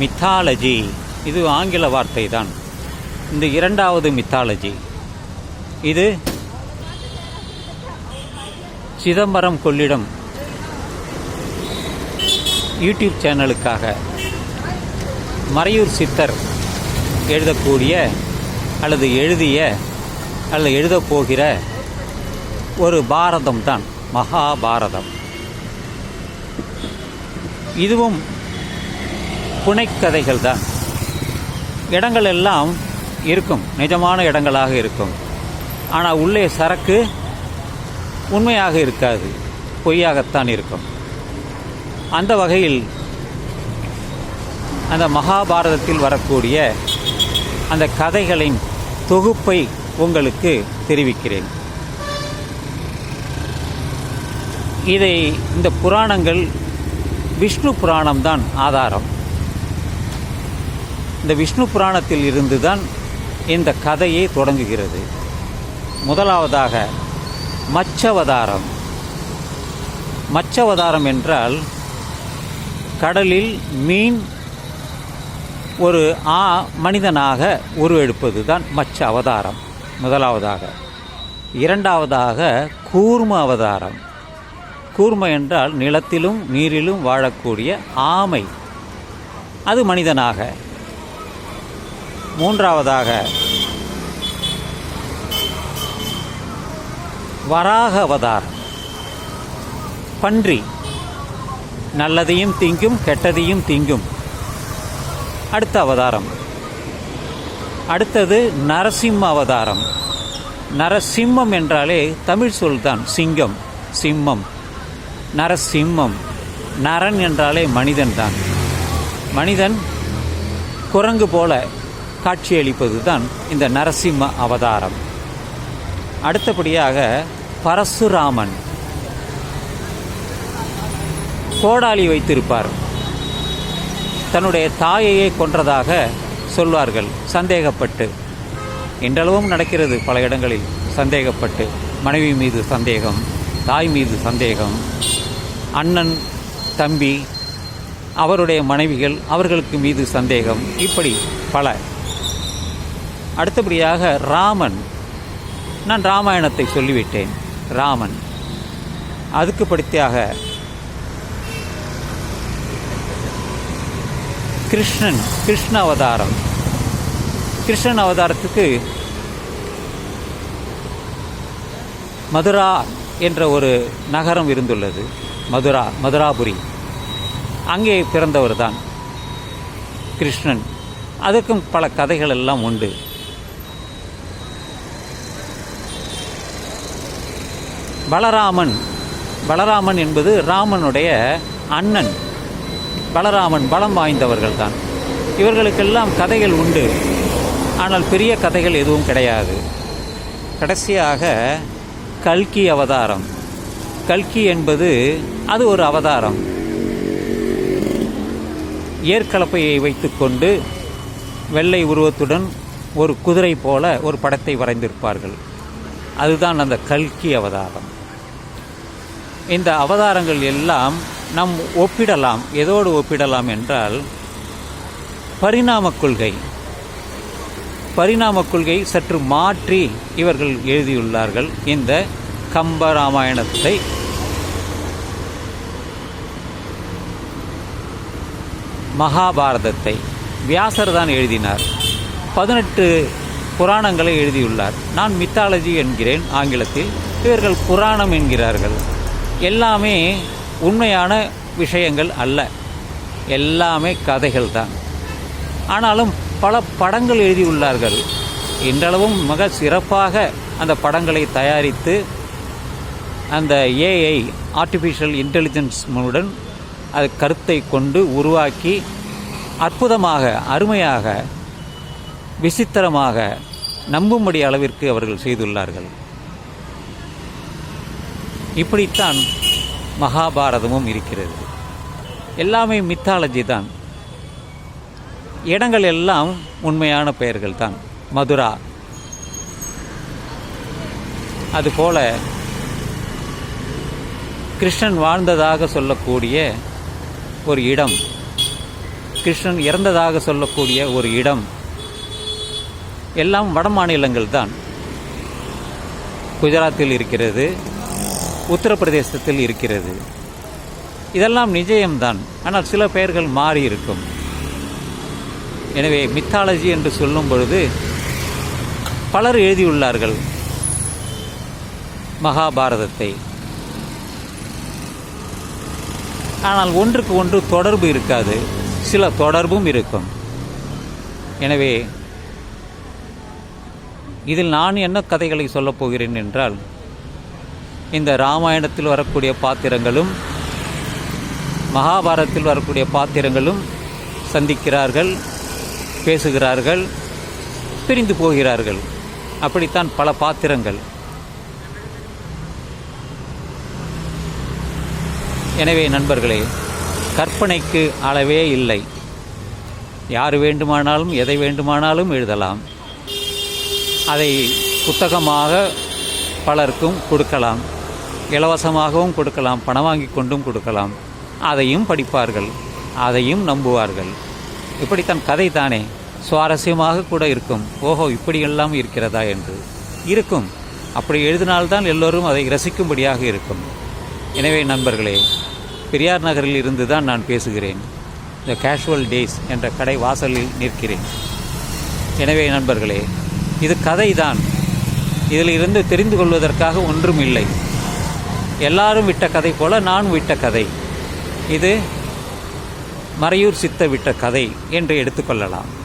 Mythology. இது ஆங்கில வார்த்தை தான் இந்த இரண்டாவது மித்தாலஜி. இது சிதம்பரம் கொள்ளிடம் யூடியூப் சேனலுக்காக மறையூர் சித்தர் எழுதக்கூடிய அல்லது எழுதிய அல்லது எழுதப் போகிற ஒரு பாரதம் தான் மகாபாரதம். இதுவும் புனைக்கதைகள் தான் இடங்கள் எல்லாம் இருக்கும். நிஜமான இடங்களாக இருக்கும். ஆனால் உள்ளே சரக்கு உண்மையாக இருக்காது. பொய்யாகத்தான் இருக்கும். அந்த வகையில் அந்த மகாபாரதத்தில் வரக்கூடிய அந்த கதைகளின் தொகுப்பை உங்களுக்கு தெரிவிக்கிறேன். இதை இந்த புராணங்கள் விஷ்ணு புராணம்தான் ஆதாரம். இந்த விஷ்ணு புராணத்தில் இருந்து தான் இந்த கதையே தொடங்குகிறது. முதலாவதாக மச்சவதாரம். மச்சவதாரம் என்றால் கடலில் மீன் ஒரு ஆ மனிதனாக உருவெடுப்பது தான் மச்ச அவதாரம் முதலாவதாக. இரண்டாவதாக கூர்ம அவதாரம். கூர்ம என்றால் நிலத்திலும் நீரிலும் வாழக்கூடிய ஆமை. அது மனிதனாக. மூன்றாவதாக வராக அவதார் பன்றி நல்லதையும் திங்கும் கெட்டதையும் திங்கும். அடுத்த அவதாரம். அடுத்தது நரசிம்ம அவதாரம். நரசிம்மம் என்றாலே தமிழ் சொல்தான் சிங்கம் சிம்மம். நரசிம்மம் நரன் என்றாலே மனிதன்தான் மனிதன் குரங்கு போல காட்சியளிப்பது தான் இந்த நரசிம்ம அவதாரம். அடுத்தபடியாக பரசுராமன். கோடாலி வைத்திருப்பார். தன்னுடைய தாயையே கொன்றதாக சொல்வார்கள். சந்தேகப்பட்டு. இன்றளவும் நடக்கிறது பல இடங்களில் சந்தேகப்பட்டு. மனைவி மீது சந்தேகம் தாய் மீது சந்தேகம். அண்ணன் தம்பி அவருடைய மனைவிகள் அவர்களுக்கு மீது சந்தேகம். இப்படி பல. அடுத்தபடியாக ராமன். நான் ராமாயணத்தை சொல்லிவிட்டேன். ராமன். அதுக்கு படித்தியாக கிருஷ்ணன் கிருஷ்ண அவதாரம். கிருஷ்ணன் அவதாரத்துக்கு மதுரா என்ற ஒரு நகரம் இருந்துள்ளது. மதுரா மதுராபுரி. அங்கே பிறந்தவர் தான் கிருஷ்ணன். அதுக்கும் பல கதைகள் எல்லாம் உண்டு. பலராமன். பலராமன் என்பது ராமனுடைய அண்ணன். பலராமன் பலம் வாய்ந்தவர்கள் தான் இவர்களுக்கெல்லாம் கதைகள் உண்டு. ஆனால் பெரிய கதைகள் எதுவும் கிடையாது. கடைசியாக கல்கி அவதாரம். கல்கி என்பது அது ஒரு அவதாரம். ஏற்கலப்பையை வைத்துக்கொண்டு வெள்ளை உருவத்துடன் ஒரு குதிரை போல ஒரு படத்தை வரைந்திருப்பார்கள். அதுதான் அந்த கல்கி அவதாரம். இந்த அவதாரங்கள் எல்லாம் நம் ஒப்பிடலாம். எதோடு ஒப்பிடலாம் என்றால் பரிணாமக் கொள்கை. பரிணாமக் கொள்கை சற்று மாற்றி இவர்கள் எழுதியுள்ளார்கள். இந்த கம்ப ராமாயணத்தை மகாபாரதத்தை. வியாசர் தான் எழுதினார். பதினெட்டு புராணங்களை எழுதியுள்ளார். நான் மித்தாலஜி என்கிறேன். ஆங்கிலத்தில் இவர்கள் புராணம் என்கிறார்கள். எல்லாமே உண்மையான விஷயங்கள் அல்ல. எல்லாமே கதைகள் தான் ஆனாலும் பல படங்கள் எழுதியுள்ளார்கள். இன்றளவும் மிக சிறப்பாக அந்த படங்களை தயாரித்து அந்த ஏஐ ஆர்டிஃபிஷியல் இன்டெலிஜென்ஸ் உடன் அது கருத்தை கொண்டு உருவாக்கி அற்புதமாக அருமையாக விசித்திரமாக நம்பும்படி அளவிற்கு அவர்கள் செய்துள்ளார்கள். இப்படித்தான் மகாபாரதமும் இருக்கிறது. எல்லாமே மித்தாலஜி தான். இடங்கள் எல்லாம் உண்மையான பெயர்கள் தான். மதுரா. அதுபோல கிருஷ்ணன் வாழ்ந்ததாக சொல்லக்கூடிய ஒரு இடம். கிருஷ்ணன் இறந்ததாக சொல்லக்கூடிய ஒரு இடம். எல்லாம் வட மாநிலங்கள் தான். குஜராத்தில் இருக்கிறது. உத்தரப்பிரதேசத்தில் இருக்கிறது. இதெல்லாம் நிஜயம்தான். ஆனால் சில பெயர்கள் மாறி இருக்கும் எனவே மித்தாலஜி என்று சொல்லும் பொழுது பலர் எழுதியுள்ளார்கள். மகாபாரதத்தை. ஆனால் ஒன்றுக்கு ஒன்று தொடர்பு இருக்காது. சில தொடர்பும் இருக்கும். எனவே இதில் நான் என்ன கதைகளை சொல்லப் போகிறேன் என்றால் இந்த ராமாயணத்தில் வரக்கூடிய பாத்திரங்களும் மகாபாரதத்தில் வரக்கூடிய பாத்திரங்களும் சந்திக்கிறார்கள் பேசுகிறார்கள் பிரிந்து போகிறார்கள். அப்படித்தான் பல பாத்திரங்கள். எனவே நண்பர்களே கற்பனைக்கு அளவே இல்லை. யார் வேண்டுமானாலும் எதை வேண்டுமானாலும் எழுதலாம். அதை புத்தகமாக பலருக்கும் கொடுக்கலாம். இலவசமாகவும் கொடுக்கலாம் பணம் வாங்கி கொண்டும் கொடுக்கலாம். அதையும் படிப்பார்கள் அதையும் நம்புவார்கள். இப்படித்தான் கதை தானே சுவாரஸ்யமாக கூட இருக்கும். ஓஹோ இப்படியெல்லாம் இருக்கிறதா என்று. இருக்கும். அப்படி எழுதினால்தான் எல்லோரும் அதை ரசிக்கும்படியாக இருக்கும். எனவே நண்பர்களே பெரியார் நகரில் இருந்து தான் நான் பேசுகிறேன். த கேஷுவல் டேஸ் என்ற கடை வாசலில் நிற்கிறேன். எனவே நண்பர்களே இது கதை தான் இதில் இருந்து தெரிந்து கொள்வதற்காக ஒன்றும் இல்லை எல்லாரும் விட்ட கதை போல நான் விட்ட கதை. இது மறையூர் சித்த விட்ட கதை என்று எடுத்துக்கொள்ளலாம்